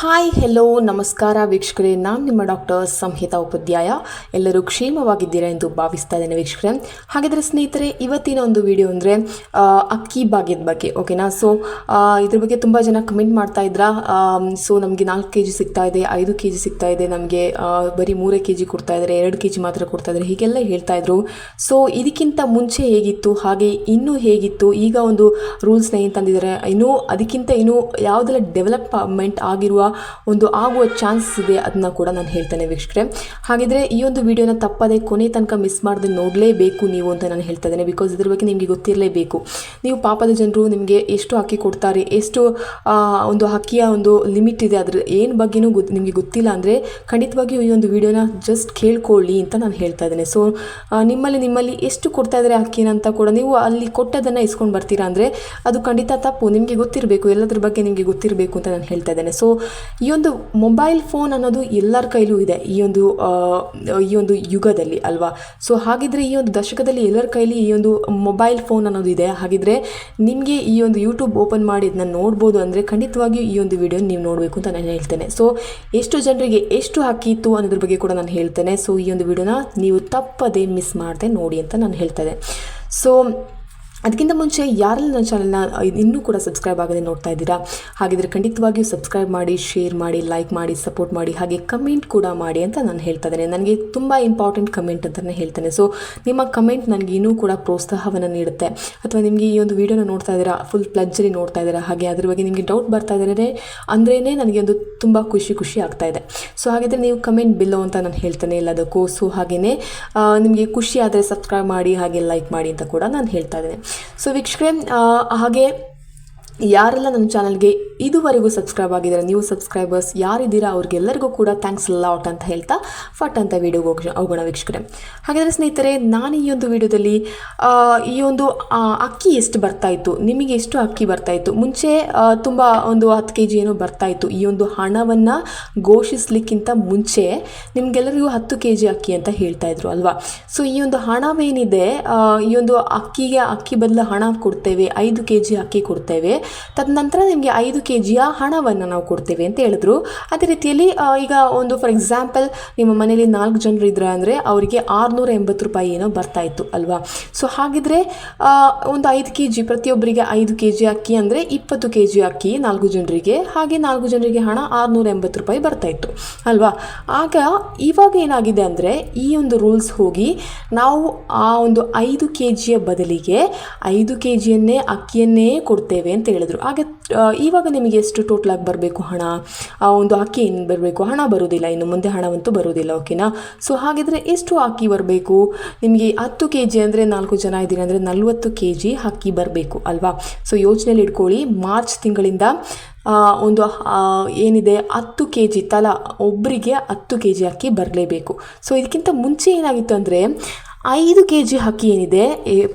Hi hello ನಮಸ್ಕಾರ ವೀಕ್ಷಕರೇ. ನಾನು ನಿಮ್ಮ ಡಾಕ್ಟರ್ ಸಂಹಿತಾ ಉಪಾಧ್ಯಾಯ. ಎಲ್ಲರೂ ಕ್ಷೇಮವಾಗಿದ್ದೀರಾ ಎಂದು ಭಾವಿಸ್ತಾ ಇದ್ದೇನೆ ವೀಕ್ಷಕರೇ. ಹಾಗಿದ್ರೆ ಸ್ನೇಹಿತರೆ, ಇವತ್ತಿನ ಒಂದು ವಿಡಿಯೋ ಅಂದರೆ ಅಕ್ಕಿ ಭಾಗ್ಯದ ಬಗ್ಗೆ ಓಕೆನಾ ಸೊ ಇದ್ರ ಬಗ್ಗೆ ತುಂಬ ಜನ ಕಮೆಂಟ್ ಮಾಡ್ತಾ ಇದ್ರಾ? ಸೊ ನಮಗೆ ನಾಲ್ಕು ಕೆ ಜಿ ಸಿಗ್ತಾ ಇದೆ, ಐದು ಕೆ ಜಿ ಸಿಗ್ತಾ ಇದೆ, ನಮಗೆ ಬರೀ ಮೂರೇ ಕೆ ಜಿ ಕೊಡ್ತಾ ಇದ್ದಾರೆ, ಎರಡು ಕೆ ಜಿ ಮಾತ್ರ ಕೊಡ್ತಾ ಇದ್ದಾರೆ, ಹೀಗೆಲ್ಲ ಹೇಳ್ತಾ ಇದ್ರು. ಸೊ ಇದಕ್ಕಿಂತ ಮುಂಚೆ ಹೇಗಿತ್ತು, ಹಾಗೆ ಇನ್ನೂ ಹೇಗಿತ್ತು? ಈಗ ಒಂದು ರೂಲ್ಸ್ನ ಏನು ತಂದಿದ್ದಾರೆ? ಇನ್ನೂ, ಅದಕ್ಕಿಂತ ಇನ್ನೂ ಯಾವುದೆಲ್ಲ ಡೆವಲಪ್ಮೆಂಟ್ ಆಗಿರುವ ಒಂದು ಆಗುವ ಚಾನ್ಸಸ್ ಇದೆ ಅದನ್ನ ಕೂಡ ನಾನು ಹೇಳ್ತೇನೆ ವೀಕ್ಷಕರೇ. ಹಾಗಿದ್ರೆ ಈ ಒಂದು ವಿಡಿಯೋನ ತಪ್ಪದೆ ಕೊನೆ ತನಕ ಮಿಸ್ ಮಾಡದೆ ನೋಡಲೇಬೇಕು ನೀವು ಅಂತ ನಾನು ಹೇಳ್ತಾ ಇದ್ದೇನೆ. ಬಿಕಾಸ್ ಇದ್ರ ಬಗ್ಗೆ ನಿಮಗೆ ಗೊತ್ತಿರಲೇಬೇಕು. ನೀವು ಪಾಪದ ಜನರು, ನಿಮಗೆ ಎಷ್ಟು ಅಕ್ಕಿ ಕೊಡ್ತಾರೆ, ಎಷ್ಟು ಒಂದು ಅಕ್ಕಿಯ ಒಂದು ಲಿಮಿಟ್ ಇದೆ, ಅದ್ರ ಏನು ಬಗ್ಗೆನೂ ಗೊತ್ತು ನಿಮಗೆ ಗೊತ್ತಿಲ್ಲ ಅಂದರೆ ಖಂಡಿತವಾಗಿಯೂ ಈ ಒಂದು ವಿಡಿಯೋನ ಜಸ್ಟ್ ಕೇಳ್ಕೊಳ್ಳಿ ಅಂತ ನಾನು ಹೇಳ್ತಾ ಇದ್ದೇನೆ. ಸೊ ನಿಮ್ಮಲ್ಲಿ ನಿಮ್ಮಲ್ಲಿ ಎಷ್ಟು ಕೊಡ್ತಾ ಇದ್ದಾರೆ ಅಕ್ಕಿನ ಅಂತ ಕೂಡ ನೀವು ಅಲ್ಲಿ ಕೊಟ್ಟದನ್ನು ಇಸ್ಕೊಂಡು ಬರ್ತೀರಾ ಅಂದರೆ ಅದು ಖಂಡಿತ ತಪ್ಪು. ನಿಮಗೆ ಗೊತ್ತಿರಬೇಕು, ಎಲ್ಲದ್ರ ಬಗ್ಗೆ ನಿಮಗೆ ಗೊತ್ತಿರಬೇಕು ಅಂತ ನಾನು ಹೇಳ್ತಾ ಇದ್ದೇನೆ. ಸೊ ಈ ಒಂದು ಮೊಬೈಲ್ ಫೋನ್ ಅನ್ನೋದು ಎಲ್ಲರ ಕೈಲೂ ಇದೆ. ಈ ಒಂದು ಈ ಒಂದು ಯುಗದಲ್ಲಿ ಅಲ್ವಾ? ಸೊ ಹಾಗಿದ್ರೆ ಈ ಒಂದು ದಶಕದಲ್ಲಿ ಎಲ್ಲರ ಕೈಲಿ ಈ ಒಂದು ಮೊಬೈಲ್ ಫೋನ್ ಅನ್ನೋದು ಇದೆ. ಹಾಗಿದ್ರೆ ನಿಮಗೆ ಈ ಒಂದು ಯೂಟ್ಯೂಬ್ ಓಪನ್ ಮಾಡಿ ಇದನ್ನ ನೋಡ್ಬೋದು ಅಂದರೆ ಖಂಡಿತವಾಗಿಯೂ ಈ ಒಂದು ವಿಡಿಯೋ ನೀವು ನೋಡಬೇಕು ಅಂತ ನಾನು ಹೇಳ್ತೇನೆ. ಸೊ ಎಷ್ಟು ಜನರಿಗೆ ಎಷ್ಟು ಹಾಕಿತ್ತು ಅನ್ನೋದ್ರ ಬಗ್ಗೆ ಕೂಡ ನಾನು ಹೇಳ್ತೇನೆ. ಸೊ ಈ ಒಂದು ವಿಡಿಯೋನ ನೀವು ತಪ್ಪದೇ ಮಿಸ್ ಮಾಡದೆ ನೋಡಿ ಅಂತ ನಾನು ಹೇಳ್ತೇನೆ. ಸೊ ಅದಕ್ಕಿಂತ ಮುಂಚೆ ಯಾರೆಲ್ಲ ನನ್ನ ಚಾನಲ್ನ ಇನ್ನೂ ಕೂಡ ಸಬ್ಸ್ಕ್ರೈಬ್ ಆಗದೆ ನೋಡ್ತಾ ಇದ್ದೀರಾ, ಹಾಗಿದ್ರೆ ಖಂಡಿತವಾಗಿಯೂ ಸಬ್ಸ್ಕ್ರೈಬ್ ಮಾಡಿ ಶೇರ್ ಮಾಡಿ ಲೈಕ್ ಮಾಡಿ ಸಪೋರ್ಟ್ ಮಾಡಿ, ಹಾಗೆ ಕಮೆಂಟ್ ಕೂಡ ಮಾಡಿ ಅಂತ ನಾನು ಹೇಳ್ತಾ ಇದ್ದೇನೆ. ನನಗೆ ತುಂಬ ಇಂಪಾರ್ಟೆಂಟ್ ಕಮೆಂಟ್ ಅಂತಲೇ ಹೇಳ್ತೇನೆ. ಸೊ ನಿಮ್ಮ ಕಮೆಂಟ್ ನನಗೆ ಇನ್ನೂ ಕೂಡ ಪ್ರೋತ್ಸಾಹವನ್ನು ನೀಡುತ್ತೆ. ಅಥವಾ ನಿಮಗೆ ಈ ಒಂದು ವೀಡಿಯೋನ ನೋಡ್ತಾ ಇದ್ದೀರಾ ಫುಲ್ ಪ್ಲಜ್ಜರಿ ನೋಡ್ತಾ ಇದ್ದೀರಾ, ಹಾಗೆ ಅದ್ರ ಬಗ್ಗೆ ನಿಮಗೆ ಡೌಟ್ ಬರ್ತಾ ಇದ್ದಾರೆ ಅಂದ್ರೇ ನನಗೆ ಒಂದು ತುಂಬ ಖುಷಿ ಖುಷಿ ಆಗ್ತಾ ಇದೆ. ಸೊ ಹಾಗಿದ್ರೆ ನೀವು ಕಮೆಂಟ್ ಬಿಲ್ಲೋ ಅಂತ ನಾನು ಹೇಳ್ತೇನೆ ಎಲ್ಲದಕ್ಕೂ. ಸೊ ಹಾಗೆಯೇ ನಿಮಗೆ ಖುಷಿ ಆದರೆ ಸಬ್ಸ್ಕ್ರೈಬ್ ಮಾಡಿ, ಹಾಗೆ ಲೈಕ್ ಮಾಡಿ ಅಂತ ಕೂಡ ನಾನು ಹೇಳ್ತಾ ಇದ್ದೇನೆ. ಸೊ ವೀಕ್ಷಕರೇ ಆ, ಹಾಗೆ ಯಾರೆಲ್ಲ ನನ್ನ ಚಾನಲ್ಗೆ ಇದುವರೆಗೂ ಸಬ್ಸ್ಕ್ರೈಬ್ ಆಗಿದ್ದಾರೆ, ನೀವು ಸಬ್ಸ್ಕ್ರೈಬರ್ಸ್ ಯಾರಿದ್ದೀರಾ ಅವ್ರಿಗೆಲ್ಲರಿಗೂ ಕೂಡ ಥ್ಯಾಂಕ್ಸ್ ಲಾಟ್ ಅಂತ ಹೇಳ್ತಾ ಫಟ್ ಅಂತ ವೀಡಿಯೋಗೆ ಹೋಗಿ ಹೋಗೋಣ ವೀಕ್ಷಕರೇ. ಹಾಗಾದರೆ ಸ್ನೇಹಿತರೆ, ನಾನು ಈ ಒಂದು ವಿಡಿಯೋದಲ್ಲಿ ಈ ಒಂದು ಅಕ್ಕಿ ಎಷ್ಟು ಬರ್ತಾಯಿತ್ತು ನಿಮಗೆ ಎಷ್ಟು ಅಕ್ಕಿ ಬರ್ತಾಯಿತ್ತು ಮುಂಚೆ ತುಂಬ ಒಂದು ಹತ್ತು ಕೆ ಜಿ ಏನೋ ಬರ್ತಾಯಿತ್ತು ಈ ಒಂದು ಹಣವನ್ನು ಘೋಷಿಸ್ಲಿಕ್ಕಿಂತ ಮುಂಚೆ ನಿಮಗೆಲ್ಲರಿಗೂ ಹತ್ತು ಕೆ ಜಿ ಅಕ್ಕಿ ಅಂತ ಹೇಳ್ತಾ ಇದ್ರು ಅಲ್ವಾ? ಸೊ ಈ ಒಂದು ಹಣವೇನಿದೆ ಈ ಒಂದು ಅಕ್ಕಿಗೆ ಅಕ್ಕಿ ಬದಲು ಹಣ ಕೊಡ್ತೇವೆ, ಐದು ಕೆ ಜಿ ಅಕ್ಕಿ ಕೊಡ್ತೇವೆ ತದನಂತರ ನಿಮಗೆ ಐದು ಕೆ ಜಿಯ ಹಣವನ್ನು ನಾವು ಕೊಡ್ತೇವೆ ಅಂತ ಹೇಳಿದ್ರು. ಅದೇ ರೀತಿಯಲ್ಲಿ ಈಗ ಒಂದು ಫಾರ್ ಎಕ್ಸಾಂಪಲ್ ನಿಮ್ಮ ಮನೇಲಿ ನಾಲ್ಕು ಜನರು ಇದ್ರೆ ಅಂದರೆ ಅವರಿಗೆ ಆರುನೂರ ಎಂಬತ್ತು ರೂಪಾಯಿ ಏನೋ ಬರ್ತಾ ಇತ್ತು ಅಲ್ವಾ? ಸೊ ಹಾಗಿದ್ರೆ ಒಂದು ಐದು ಕೆ ಜಿ ಪ್ರತಿಯೊಬ್ಬರಿಗೆ ಐದು ಕೆ ಜಿ ಅಕ್ಕಿ ಅಂದರೆ ಇಪ್ಪತ್ತು ಕೆ ಜಿ ಅಕ್ಕಿ ನಾಲ್ಕು ಜನರಿಗೆ, ಹಾಗೆ ನಾಲ್ಕು ಜನರಿಗೆ ಹಣ ಆರುನೂರ ಎಂಬತ್ತು ರೂಪಾಯಿ ಬರ್ತಾ ಇತ್ತು ಅಲ್ವಾ? ಆಗ ಇವಾಗ ಏನಾಗಿದೆ ಅಂದರೆ ಈ ಒಂದು ರೂಲ್ಸ್ ಹೋಗಿ ನಾವು ಆ ಒಂದು ಐದು ಕೆ ಜಿಯ ಬದಲಿಗೆ ಐದು ಕೆ ಜಿಯನ್ನೇ ಅಕ್ಕಿಯನ್ನೇ ಕೊಡ್ತೇವೆ ಅಂತ ಹೇಳಿದ್ರು. ಹಾಗೆ ಇವಾಗ ನಿಮಗೆ ಎಷ್ಟು ಟೋಟಲ್ ಆಗಿ ಬರಬೇಕು ಹಣ? ಒಂದು ಅಕ್ಕಿ ಏನು ಬರಬೇಕು. ಹಣ ಬರೋದಿಲ್ಲ, ಇನ್ನು ಮುಂದೆ ಹಣವಂತೂ ಬರೋದಿಲ್ಲ ಓಕೆನಾ ಸೊ ಹಾಗಿದ್ರೆ ಎಷ್ಟು ಅಕ್ಕಿ ಬರಬೇಕು? ನಿಮಗೆ ಹತ್ತು ಕೆ ಜಿ ಅಂದರೆ ನಾಲ್ಕು ಜನ ಇದ್ದೀರಿ ಅಂದರೆ ನಲ್ವತ್ತು ಕೆ ಜಿ ಅಕ್ಕಿ ಬರಬೇಕು, ಅಲ್ವಾ? ಸೊ ಯೋಚನೆಯಲ್ಲಿ ಇಟ್ಕೊಳ್ಳಿ. ಮಾರ್ಚ್ ತಿಂಗಳಿಂದ ಒಂದು ಏನಿದೆ, ಹತ್ತು ಕೆ ಜಿ ತಲಾ ಒಬ್ಬರಿಗೆ ಹತ್ತು ಕೆ ಜಿ ಅಕ್ಕಿ ಬರಲೇಬೇಕು. ಸೊ ಇದಕ್ಕಿಂತ ಮುಂಚೆ ಏನಾಗಿತ್ತು ಅಂದರೆ ಐದು ಕೆ ಜಿ ಅಕ್ಕಿ ಏನಿದೆ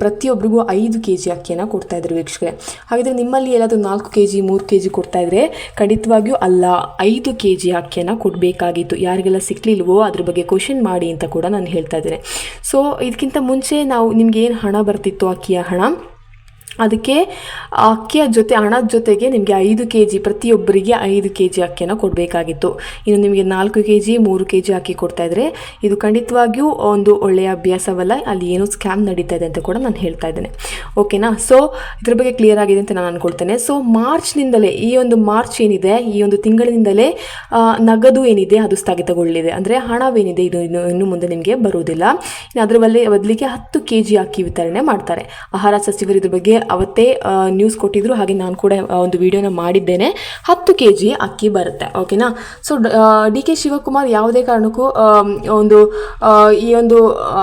ಪ್ರತಿಯೊಬ್ಬರಿಗೂ ಐದು ಕೆ ಜಿ ಅಕ್ಕಿಯನ್ನು ಕೊಡ್ತಾ ಇದ್ರು ವೀಕ್ಷಕರೇ. ಹಾಗಿದ್ರೆ ನಿಮ್ಮಲ್ಲಿ ಎಲ್ಲಾದರೂ ನಾಲ್ಕು ಕೆ ಜಿ ಮೂರು ಕೆ ಜಿ ಕೊಡ್ತಾ ಇದ್ರೆ ಖಂಡಿತವಾಗಿಯೂ ಅಲ್ಲ, ಐದು ಕೆ ಜಿ ಅಕ್ಕಿಯನ್ನು ಕೊಡಬೇಕಾಗಿತ್ತು. ಯಾರಿಗೆಲ್ಲ ಸಿಕ್ಕಲಿಲ್ವೋ ಅದ್ರ ಬಗ್ಗೆ ಕ್ವಶನ್ ಮಾಡಿ ಅಂತ ಕೂಡ ನಾನು ಹೇಳ್ತಾ ಇದ್ದೇನೆ. ಸೊ ಇದಕ್ಕಿಂತ ಮುಂಚೆ ನಾವು ನಿಮ್ಗೆ ಏನು ಹಣ ಬರ್ತಿತ್ತು ಅಕ್ಕಿಯ ಹಣ? ಅದಕ್ಕೆ ಅಕ್ಕಿಯ ಜೊತೆ, ಹಣದ ಜೊತೆಗೆ ನಿಮಗೆ ಐದು ಕೆ ಜಿ ಪ್ರತಿಯೊಬ್ಬರಿಗೆ ಐದು ಕೆ ಜಿ ಅಕ್ಕಿಯನ್ನು ಕೊಡಬೇಕಾಗಿತ್ತು. ಇನ್ನು ನಿಮಗೆ ನಾಲ್ಕು ಕೆ ಜಿ ಮೂರು ಕೆ ಜಿ ಅಕ್ಕಿ ಕೊಡ್ತಾ ಇದ್ರೆ ಇದು ಖಂಡಿತವಾಗಿಯೂ ಒಂದು ಒಳ್ಳೆಯ ಅಭ್ಯಾಸವಲ್ಲ. ಅಲ್ಲಿ ಏನೋ ಸ್ಕ್ಯಾಮ್ ನಡೀತಾ ಇದೆ ಅಂತ ಕೂಡ ನಾನು ಹೇಳ್ತಾ ಇದ್ದೇನೆ. ಓಕೆನಾ ಸೊ ಇದ್ರ ಬಗ್ಗೆ ಕ್ಲಿಯರ್ ಆಗಿದೆ ಅಂತ ನಾನು ಅನ್ಕೊಳ್ತೇನೆ. ಸೊ ಮಾರ್ಚ್ನಿಂದಲೇ, ಈ ಒಂದು ಮಾರ್ಚ್ ಏನಿದೆ, ಈ ಒಂದು ತಿಂಗಳಿನಿಂದಲೇ ನಗದು ಏನಿದೆ ಅದು ಸ್ಥಗಿತಗೊಳ್ಳಿದೆ ಅಂದರೆ ಹಣವೇನಿದೆ, ಇದು ಇನ್ನು ಇನ್ನು ಮುಂದೆ ನಿಮಗೆ ಬರುವುದಿಲ್ಲ. ಇನ್ನು ಅದರ ಬದಲಿಗೆ ಹತ್ತು ಕೆ ಜಿ ಅಕ್ಕಿ ವಿತರಣೆ ಮಾಡ್ತಾರೆ. ಆಹಾರ ಸಚಿವರು ಇದ್ರ ಬಗ್ಗೆ ಅವತ್ತೇ ನ್ಯೂಸ್ ಕೊಟ್ಟಿದ್ರು. ಹಾಗೆ ನಾನು ಕೂಡ ಒಂದು ವಿಡಿಯೋನ ಮಾಡಿದ್ದೇನೆ. ಹತ್ತು ಕೆ ಜಿ ಅಕ್ಕಿ ಬರುತ್ತೆ ಓಕೆನಾ ಸೊ ಡಿ ಕೆ ಶಿವಕುಮಾರ್ ಯಾವುದೇ ಕಾರಣಕ್ಕೂ ಒಂದು ಈ ಒಂದು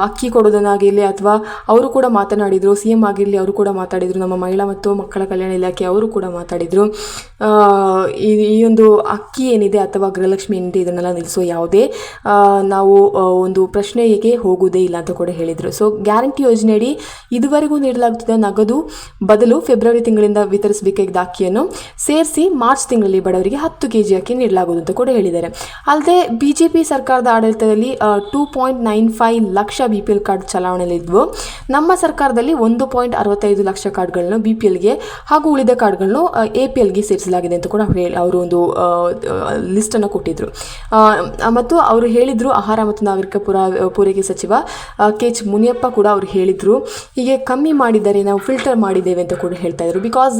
ಅಕ್ಕಿ ಕೊಡೋದನ್ನಾಗಿರಲಿ ಅಥವಾ ಅವರು ಕೂಡ ಮಾತನಾಡಿದರು ಸಿ ಎಂ ಆಗಿರಲಿ ಅವರು ಕೂಡ ಮಾತಾಡಿದರು, ನಮ್ಮ ಮಹಿಳಾ ಮತ್ತು ಮಕ್ಕಳ ಕಲ್ಯಾಣ ಇಲಾಖೆ ಅವರು ಕೂಡ ಮಾತಾಡಿದರು. ಈ ಒಂದು ಅಕ್ಕಿ ಏನಿದೆ ಅಥವಾ ಗೃಹಲಕ್ಷ್ಮಿ ಏನಿದೆ ಇದನ್ನೆಲ್ಲ ನಿಲ್ಲಿಸೋ ಯಾವುದೇ ನಾವು ಒಂದು ಪ್ರಶ್ನೆಗೆ ಹೋಗುವುದೇ ಇಲ್ಲ ಅಂತ ಕೂಡ ಹೇಳಿದರು. ಸೊ ಗ್ಯಾರಂಟಿ ಯೋಜನೆಯಡಿ ಇದುವರೆಗೂ ನೀಡಲಾಗುತ್ತಿದ್ದ ನಗದು ಬದಲು ಫೆಬ್ರವರಿ ತಿಂಗಳಿಂದ ವಿತರಿಸಬೇಕಾಗಿದ್ದ ಅಕ್ಕಿಯನ್ನು ಸೇರಿಸಿ ಮಾರ್ಚ್ ತಿಂಗಳಲ್ಲಿ ಬಡವರಿಗೆ ಹತ್ತು ಕೆ ಜಿ ಅಕ್ಕಿ ನೀಡಲಾಗುವುದು ಅಂತ ಕೂಡ ಹೇಳಿದ್ದಾರೆ. ಅಲ್ಲದೆ ಬಿ ಜೆ ಪಿ ಸರ್ಕಾರದ ಆಡಳಿತದಲ್ಲಿ two point nine five lakh B P L card ಚಲಾವಣೆಯಲ್ಲಿದ್ದವು ನಮ್ಮ ಸರ್ಕಾರದಲ್ಲಿ ಒಂದು ಪಾಯಿಂಟ್ ಅರವತ್ತೈದು ಲಕ್ಷ ಕಾರ್ಡ್ಗಳನ್ನು ಬಿ ಪಿ ಎಲ್ಗೆ ಹಾಗೂ ಉಳಿದ ಕಾರ್ಡ್ಗಳನ್ನು ಎ ಪಿ ಎಲ್ಗೆ ಸೇರಿಸಲಾಗಿದೆ ಅಂತ ಕೂಡ ಅವ್ರು ಒಂದು ಲಿಸ್ಟನ್ನು ಕೊಟ್ಟಿದ್ದರು ಮತ್ತು ಅವರು ಹೇಳಿದರು, ಆಹಾರ ಮತ್ತು ನಾಗರಿಕ ಪುರ, ಪೂರೈಕೆ ಸಚಿವ ಕೆ ಎಚ್ ಮುನಿಯಪ್ಪ ಕೂಡ ಅವರು ಹೇಳಿದರು. ಹೀಗೆ ಕಮ್ಮಿ ಮಾಡಿದರೆ, ನಾವು ಫಿಲ್ಟರ್ ಮಾಡಿದ್ದೇವೆ ಅಂತ ಕೂಡ ಹೇಳ್ತಾ ಇದ್ರು. ಬಿಕಾಸ್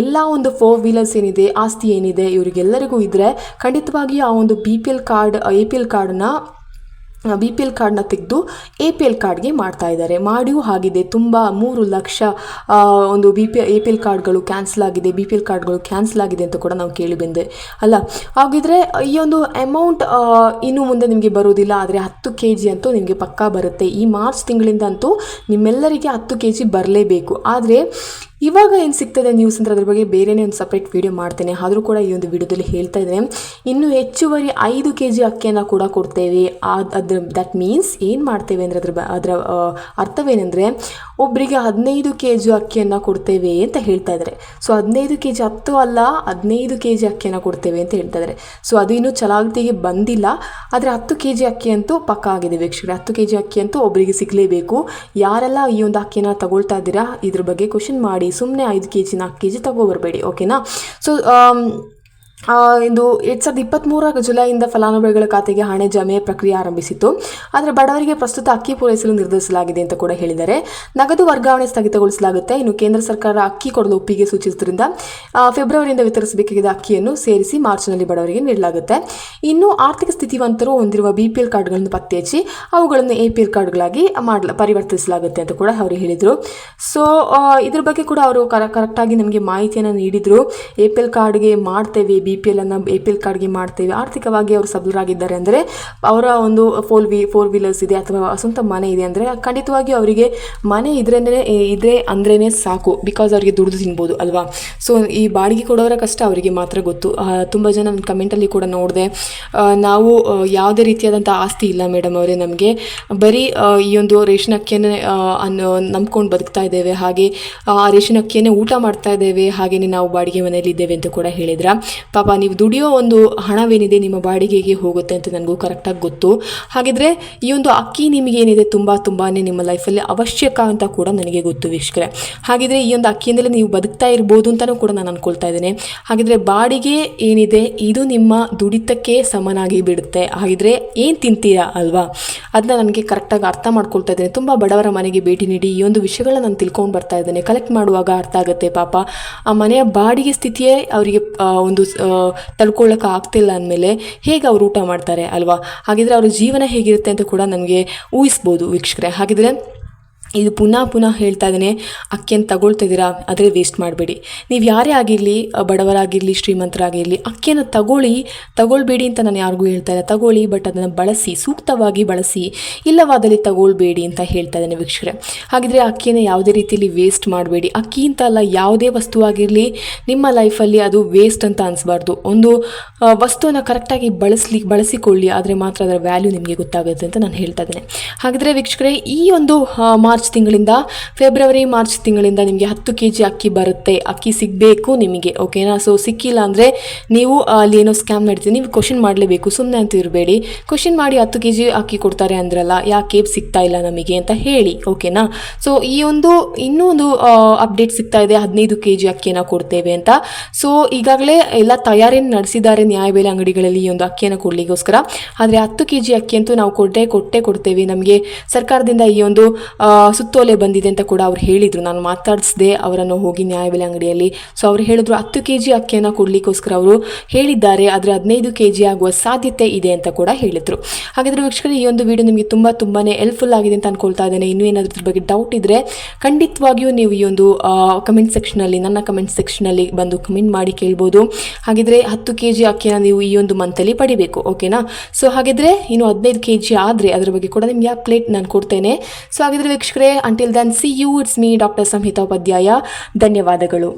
ಎಲ್ಲ ಒಂದು ಫೋರ್ ವೀಲರ್ಸ್ ಏನಿದೆ, ಆಸ್ತಿ ಏನಿದೆ, ಇವರಿಗೆಲ್ಲರಿಗೂ ಇದ್ದರೆ ಖಂಡಿತವಾಗಿ ಆ ಒಂದು B P L card A P L ಕಾರ್ಡನ್ನ ಬಿ ಪಿ ಎಲ್ ಕಾರ್ಡ್ನ ತೆಗೆದು ಎ ಪಿ ಎಲ್ ಕಾರ್ಡ್ಗೆ ಮಾಡ್ತಾ ಇದ್ದಾರೆ. ಮಾಡಿಯೂ ಆಗಿದೆ ತುಂಬ ಮೂರು ಲಕ್ಷ ಒಂದು B P A P L ಕಾರ್ಡ್ಗಳು ಕ್ಯಾನ್ಸಲ್ ಆಗಿದೆ. ಬಿ ಪಿ ಎಲ್ ಕಾರ್ಡ್ಗಳು ಕ್ಯಾನ್ಸಲ್ ಆಗಿದೆ ಅಂತ ಕೂಡ ನಾವು ಕೇಳಿ ಬಂದೆ. ಅಲ್ಲ, ಹಾಗಿದ್ರೆ ಈ ಒಂದು ಅಮೌಂಟ್ ಇನ್ನು ಮುಂದೆ ನಿಮಗೆ ಬರೋದಿಲ್ಲ ಆದರೆ ಹತ್ತು ಕೆ ಜಿ ಅಂತೂ ನಿಮಗೆ ಪಕ್ಕಾ ಬರುತ್ತೆ. ಈ ಮಾರ್ಚ್ ತಿಂಗಳಿಂದ ಅಂತೂ ನಿಮ್ಮೆಲ್ಲರಿಗೆ ಹತ್ತು ಕೆ ಜಿ ಬರಲೇಬೇಕು. ಆದರೆ ಇವಾಗ ಏನು ಸಿಗ್ತದೆ ನ್ಯೂಸ್ ಅಂದರೆ ಅದ್ರ ಬಗ್ಗೆ ಬೇರೆನೇ ಒಂದು ಸಪ್ರೇಟ್ ವೀಡಿಯೋ ಮಾಡ್ತೇನೆ. ಆದರೂ ಕೂಡ ಈ ಒಂದು ವಿಡಿಯೋದಲ್ಲಿ ಹೇಳ್ತಾ ಇದ್ದೇನೆ. ಇನ್ನೂ ಹೆಚ್ಚುವರಿ ಐದು ಕೆ ಜಿ ಅಕ್ಕಿಯನ್ನು ಕೂಡ ಕೊಡ್ತೇವೆ. ಅದ್ರ ದಟ್ ಮೀನ್ಸ್ ಏನು ಮಾಡ್ತೇವೆ ಅಂದರೆ ಅದ್ರ ಅದರ ಅರ್ಥವೇನೆಂದರೆ ಒಬ್ಬರಿಗೆ ಹದಿನೈದು ಕೆ ಜಿ ಅಕ್ಕಿಯನ್ನು ಕೊಡ್ತೇವೆ ಅಂತ ಹೇಳ್ತಾ ಇದ್ದಾರೆ. ಸೊ ಹದಿನೈದು ಕೆ ಜಿ ಹತ್ತು ಅಲ್ಲ, ಹದಿನೈದು ಕೆ ಜಿ ಅಕ್ಕಿಯನ್ನು ಕೊಡ್ತೇವೆ ಅಂತ ಹೇಳ್ತಾ ಇದ್ದಾರೆ. ಸೊ ಅದು ಇನ್ನೂ ಚಲಾವಣೆಗೆ ಬಂದಿಲ್ಲ. ಆದರೆ ಹತ್ತು ಕೆ ಜಿ ಅಕ್ಕಿ ಅಂತೂ ಪಕ್ಕ ಆಗಿದೆ ವೀಕ್ಷಕರೇ. ಹತ್ತು ಕೆ ಜಿ ಅಕ್ಕಿ ಅಂತೂ ಒಬ್ಬರಿಗೆ ಸಿಗಲೇಬೇಕು. ಯಾರೆಲ್ಲ ಈ ಒಂದು ಅಕ್ಕಿನ ತಗೊಳ್ತಾ ಇದ್ದೀರಾ, ಇದ್ರ ಬಗ್ಗೆ ಕ್ವಶನ್ ಮಾಡಿ. ಸುಮ್ಮನೆ ಐದು ಕೆ ಜಿ ನಾಲ್ಕು ಕೆ ಜಿ ತಗೋಬರ್ಬೇಡಿ ಓಕೆನಾ ಸೊ ಆ, ಇದು ಎರಡು ಸಾವಿರದ ಇಪ್ಪತ್ತ್ಮೂರ ಜುಲೈಯಿಂದ ಫಲಾನುಭವಿಗಳ ಖಾತೆಗೆ ಹಣ ಜಮೆ ಪ್ರಕ್ರಿಯೆ ಆರಂಭಿಸಿತ್ತು. ಆದರೆ ಬಡವರಿಗೆ ಪ್ರಸ್ತುತ ಅಕ್ಕಿ ಪೂರೈಸಲು ನಿರ್ಧರಿಸಲಾಗಿದೆ ಅಂತ ಕೂಡ ಹೇಳಿದ್ದಾರೆ. ನಗದು ವರ್ಗಾವಣೆ ಸ್ಥಗಿತಗೊಳಿಸಲಾಗುತ್ತೆ. ಇನ್ನು ಕೇಂದ್ರ ಸರ್ಕಾರ ಅಕ್ಕಿ ಕೊಡಲು ಒಪ್ಪಿಗೆ ಸೂಚಿಸಿದ್ರಿಂದ ಆ, ಫೆಬ್ರವರಿಯಿಂದ ವಿತರಿಸಬೇಕಾಗಿದ್ದ ಅಕ್ಕಿಯನ್ನು ಸೇರಿಸಿ ಮಾರ್ಚ್ನಲ್ಲಿ ಬಡವರಿಗೆ ನೀಡಲಾಗುತ್ತೆ. ಇನ್ನು ಆರ್ಥಿಕ ಸ್ಥಿತಿವಂತರು ಹೊಂದಿರುವ ಬಿ ಪಿ ಎಲ್ ಕಾರ್ಡ್ಗಳನ್ನು ಪತ್ತೆ ಹಚ್ಚಿ ಅವುಗಳನ್ನು ಎ ಪಿ ಕಾರ್ಡ್ಗಳಾಗಿ ಪರಿವರ್ತಿಸಲಾಗುತ್ತೆ ಅಂತ ಕೂಡ ಅವರು ಹೇಳಿದರು. ಸೊ ಇದ್ರ ಬಗ್ಗೆ ಕೂಡ ಅವರು ಕರೆಕ್ಟ್ ಕರೆಕ್ಟಾಗಿ ನಮಗೆ ಮಾಹಿತಿಯನ್ನು ನೀಡಿದರು. ಎ ಪಿ ಎಲ್ ಕಾರ್ಡ್ಗೆ ಮಾಡ್ತೇವೆ ಬಿ ಪಿ ಎಲ್ ಅನ್ನು ಎ ಪಿ ಎಲ್ ಕಾರ್ಡ್ಗೆ ಮಾಡ್ತೇವೆ. ಆರ್ಥಿಕವಾಗಿ ಅವರು ಸಬಲರಾಗಿದ್ದಾರೆ ಅಂದರೆ ಅವರ ಒಂದು ಫೋರ್ ವಿ ಫೋರ್ ವೀಲರ್ಸ್ ಇದೆ ಅಥವಾ ಸ್ವಂತ ಮನೆ ಇದೆ ಅಂದರೆ ಖಂಡಿತವಾಗಿ ಅವರಿಗೆ ಮನೆ ಇದ್ರೇ ಇದ್ರೆ ಅಂದ್ರೇ ಸಾಕು ಬಿಕಾಸ್ ಅವರಿಗೆ ದುಡಿದು ತಿನ್ಬೋದು ಅಲ್ವಾ? ಸೊ ಈ ಬಾಡಿಗೆ ಕೊಡೋರ ಕಷ್ಟ ಅವರಿಗೆ ಮಾತ್ರ ಗೊತ್ತು. ತುಂಬ ಜನ ನನ್ನ ಕಮೆಂಟಲ್ಲಿ ಕೂಡ ನೋಡಿದೆ. ನಾವು ಯಾವುದೇ ರೀತಿಯಾದಂಥ ಆಸ್ತಿ ಇಲ್ಲ ಮೇಡಮ್ ಅವರೇ ನಮಗೆ. ಬರೀ ಈ ಒಂದು ರೇಷನ್ ಅಕ್ಕಿಯನ್ನೇ ಅನ್ನೋ ನಂಬ್ಕೊಂಡು ಬದುಕ್ತಾ ಇದ್ದೇವೆ. ಹಾಗೆ, ಆ ರೇಷನ್ ಅಕ್ಕಿಯನ್ನೇ ಊಟ ಮಾಡ್ತಾ ಇದ್ದೇವೆ. ಹಾಗೆಯೇ ನಾವು ಬಾಡಿಗೆ ಮನೆಯಲ್ಲಿ ಇದ್ದೇವೆ ಅಂತ ಕೂಡ ಹೇಳಿದ್ರ? ಪಾಪ, ನೀವು ದುಡಿಯೋ ಒಂದು ಹಣವೇನಿದೆ ನಿಮ್ಮ ಬಾಡಿಗೆಗೆ ಹೋಗುತ್ತೆ ಅಂತ ನನಗೂ ಕರೆಕ್ಟಾಗಿ ಗೊತ್ತು. ಹಾಗಿದ್ರೆ ಈ ಒಂದು ಅಕ್ಕಿ ನಿಮಗೇನಿದೆ ತುಂಬ ತುಂಬಾ ನಿಮ್ಮ ಲೈಫಲ್ಲಿ ಅವಶ್ಯಕ ಅಂತ ಕೂಡ ನನಗೆ ಗೊತ್ತು ವೀಕ್ಷಕರೆ. ಹಾಗಿದ್ರೆ ಈ ಒಂದು ಅಕ್ಕಿಯಿಂದಲೇ ನೀವು ಬದುಕ್ತಾ ಇರ್ಬೋದು ಅಂತಲೂ ಕೂಡ ನಾನು ಅನ್ಕೊಳ್ತಾ ಇದ್ದೇನೆ. ಹಾಗಿದ್ರೆ ಬಾಡಿಗೆ ಏನಿದೆ, ಇದು ನಿಮ್ಮ ದುಡಿತಕ್ಕೆ ಸಮನಾಗಿ ಬಿಡುತ್ತೆ. ಹಾಗಿದ್ರೆ ಏನು ತಿಂತೀರಾ ಅಲ್ವಾ? ಅದನ್ನ ನನಗೆ ಕರೆಕ್ಟಾಗಿ ಅರ್ಥ ಮಾಡ್ಕೊಳ್ತಾ ಇದ್ದೇನೆ. ತುಂಬ ಬಡವರ ಮನೆಗೆ ಭೇಟಿ ನೀಡಿ ಈ ಒಂದು ವಿಷಯಗಳನ್ನ ನಾನು ತಿಳ್ಕೊಂಡು ಬರ್ತಾ ಇದ್ದೇನೆ. ಕಲೆಕ್ಟ್ ಮಾಡುವಾಗ ಅರ್ಥ ಆಗುತ್ತೆ ಪಾಪ. ಆ ಮನೆಯ ಬಾಡಿಗೆ ಸ್ಥಿತಿಯೇ ಅವರಿಗೆ ಒಂದು ತಡ್ಕೊಳ್ಳೋಕೆ ಆಗ್ತಿಲ್ಲ ಅಂದಮೇಲೆ ಹೇಗೆ ಅವರು ಊಟ ಮಾಡ್ತಾರೆ ಅಲ್ವಾ? ಹಾಗಿದ್ರೆ ಅವರ ಜೀವನ ಹೇಗಿರುತ್ತೆ ಅಂತ ಕೂಡ ನನಗೆ ಊಹಿಸ್ಬೋದು ವೀಕ್ಷಕರೇ. ಹಾಗಿದ್ರೆ ಇದು ಪುನಃ ಪುನಃ ಹೇಳ್ತಾ ಇದ್ದೇನೆ, ಅಕ್ಕಿಯನ್ನು ತಗೊಳ್ತಾ ಇದ್ದೀರಾ ಆದರೆ ವೇಸ್ಟ್ ಮಾಡಬೇಡಿ. ನೀವು ಯಾರೇ ಆಗಿರಲಿ ಬಡವರಾಗಿರಲಿ, ಶ್ರೀಮಂತರಾಗಿರಲಿ, ಅಕ್ಕಿಯನ್ನು ತಗೊಳ್ಳಿ, ತಗೊಳ್ಬೇಡಿ ಅಂತ ನಾನು ಯಾರಿಗೂ ಹೇಳ್ತಾ ಇಲ್ಲ. ತಗೊಳ್ಳಿ ಬಟ್ ಅದನ್ನು ಬಳಸಿ, ಸೂಕ್ತವಾಗಿ ಬಳಸಿ, ಇಲ್ಲವಾದಲ್ಲಿ ತಗೊಳ್ಬೇಡಿ ಅಂತ ಹೇಳ್ತಾ ಇದ್ದೇನೆ ವೀಕ್ಷಕರೇ. ಹಾಗಿದ್ರೆ ಅಕ್ಕಿಯನ್ನು ಯಾವುದೇ ರೀತಿಯಲ್ಲಿ ವೇಸ್ಟ್ ಮಾಡಬೇಡಿ. ಅಕ್ಕಿ ಅಂತ ಅಲ್ಲ, ಯಾವುದೇ ವಸ್ತುವಾಗಿರಲಿ ನಿಮ್ಮ ಲೈಫಲ್ಲಿ ಅದು ವೇಸ್ಟ್ ಅಂತ ಅನಿಸ್ಬಾರ್ದು. ಒಂದು ವಸ್ತುವನ್ನು ಕರೆಕ್ಟಾಗಿ ಬಳಸಲಿ, ಬಳಸಿಕೊಳ್ಳಿ, ಆದರೆ ಮಾತ್ರ ಅದರ ವ್ಯಾಲ್ಯೂ ನಿಮಗೆ ಗೊತ್ತಾಗುತ್ತೆ ಅಂತ ನಾನು ಹೇಳ್ತಾ ಇದ್ದೇನೆ. ಹಾಗಿದ್ರೆ ವೀಕ್ಷಕರೇ, ಈ ಒಂದು ಮಾರ್ಚ್ ತಿಂಗಳಿಂದ, ಫೆಬ್ರವರಿ ಮಾರ್ಚ್ ತಿಂಗಳಿಂದ ನಿಮಗೆ ಹತ್ತು ಕೆ ಜಿ ಅಕ್ಕಿ ಬರುತ್ತೆ. ಅಕ್ಕಿ ಸಿಗಬೇಕು ನಿಮಗೆ ಓಕೆನಾ ಸೊ ಸಿಕ್ಕಿಲ್ಲ ಅಂದರೆ ನೀವು ಅಲ್ಲಿ ಏನೋ ಸ್ಕ್ಯಾಮ್ ನಡೀತೀವಿ ನೀವು ಕ್ವಶನ್ ಮಾಡಲೇಬೇಕು. ಸುಮ್ಮನೆ ಅಂತ ಇರಬೇಡಿ. ಕ್ವಶನ್ ಮಾಡಿ ಹತ್ತು ಕೆ ಜಿ ಅಕ್ಕಿ ಕೊಡ್ತಾರೆ ಅಂದ್ರಲ್ಲ, ಯಾಕೆ ಸಿಗ್ತಾ ಇಲ್ಲ ನಮಗೆ ಅಂತ ಹೇಳಿ ಓಕೆನಾ ಸೊ ಈ ಒಂದು, ಇನ್ನೂ ಒಂದು ಅಪ್ಡೇಟ್ ಸಿಗ್ತಾ ಇದೆ. ಹದಿನೈದು ಕೆ ಜಿ ಅಕ್ಕಿಯನ್ನು ಕೊಡ್ತೇವೆ ಅಂತ. ಸೊ ಈಗಾಗಲೇ ಎಲ್ಲ ತಯಾರಿಯನ್ನು ನಡೆಸಿದ್ದಾರೆ ನ್ಯಾಯಬೆಲೆ ಅಂಗಡಿಗಳಲ್ಲಿ ಈ ಒಂದು ಅಕ್ಕಿಯನ್ನು ಕೊಡಲಿಕ್ಕೋಸ್ಕರ ಆದರೆ ಹತ್ತು ಕೆ ಜಿ ಅಕ್ಕಿ ಅಂತೂ ನಾವು ಕೊಟ್ಟೆ ಕೊಟ್ಟೆ ಕೊಡ್ತೇವೆ. ನಮಗೆ ಸರ್ಕಾರದಿಂದ ಈ ಒಂದು ಸುತ್ತೋಲೆ ಬಂದಿದೆ ಅಂತ ಕೂಡ ಅವ್ರು ಹೇಳಿದರು. ನಾನು ಮಾತಾಡಿಸಿದೆ ಅವರನ್ನು ಹೋಗಿ ನ್ಯಾಯಬೆಲೆ ಅಂಗಡಿಯಲ್ಲಿ. ಸೊ ಅವ್ರು ಹೇಳಿದ್ರು ಹತ್ತು ಕೆ ಜಿ ಅಕ್ಕಿಯನ್ನು ಕೊಡಲಿಕ್ಕೋಸ್ಕರ ಅವರು ಹೇಳಿದ್ದಾರೆ. ಆದರೆ ಹದಿನೈದು ಕೆ ಜಿ ಆಗುವ ಸಾಧ್ಯತೆ ಇದೆ ಅಂತ ಕೂಡ ಹೇಳಿದರು. ಹಾಗಾದರೆ ವೀಕ್ಷಕರು, ಈ ಒಂದು ವಿಡಿಯೋ ನಿಮಗೆ ತುಂಬ ತುಂಬಾ ಹೆಲ್ಪ್ಫುಲ್ ಆಗಿದೆ ಅಂತ ಅನ್ಕೊಳ್ತಾ ಇದ್ದೇನೆ. ಇನ್ನೂ ಏನಾದರೂ ಬಗ್ಗೆ ಡೌಟ್ ಇದ್ದರೆ ಖಂಡಿತವಾಗಿಯೂ ನೀವು ಈ ಒಂದು ಕಮೆಂಟ್ ಸೆಕ್ಷನಲ್ಲಿ ನನ್ನ ಕಮೆಂಟ್ ಸೆಕ್ಷನಲ್ಲಿ ಬಂದು ಕಮೆಂಟ್ ಮಾಡಿ ಕೇಳ್ಬೋದು. ಹಾಗಿದ್ರೆ ಹತ್ತು ಕೆ ಜಿ ಅಕ್ಕಿನ ನೀವು ಈ ಒಂದು ಮಂತಲ್ಲಿ ಪಡಿಬೇಕು ಓಕೆನಾ ಸೊ ಹಾಗಿದ್ರೆ ಇನ್ನು ಹದಿನೈದು ಕೆ ಜಿ ಆದರೆ ಅದರ ಬಗ್ಗೆ ಕೂಡ ನಿಮಗೆ ಆ ಪ್ಲೇಟ್ ನಾನು ಕೊಡ್ತೇನೆ. ಸೊ ಹಾಗಿದ್ರೆ ವೀಕ್ಷಕರೇ until then see you it's me doctor Samhita Upadhyaya ಧನ್ಯವಾದಗಳು.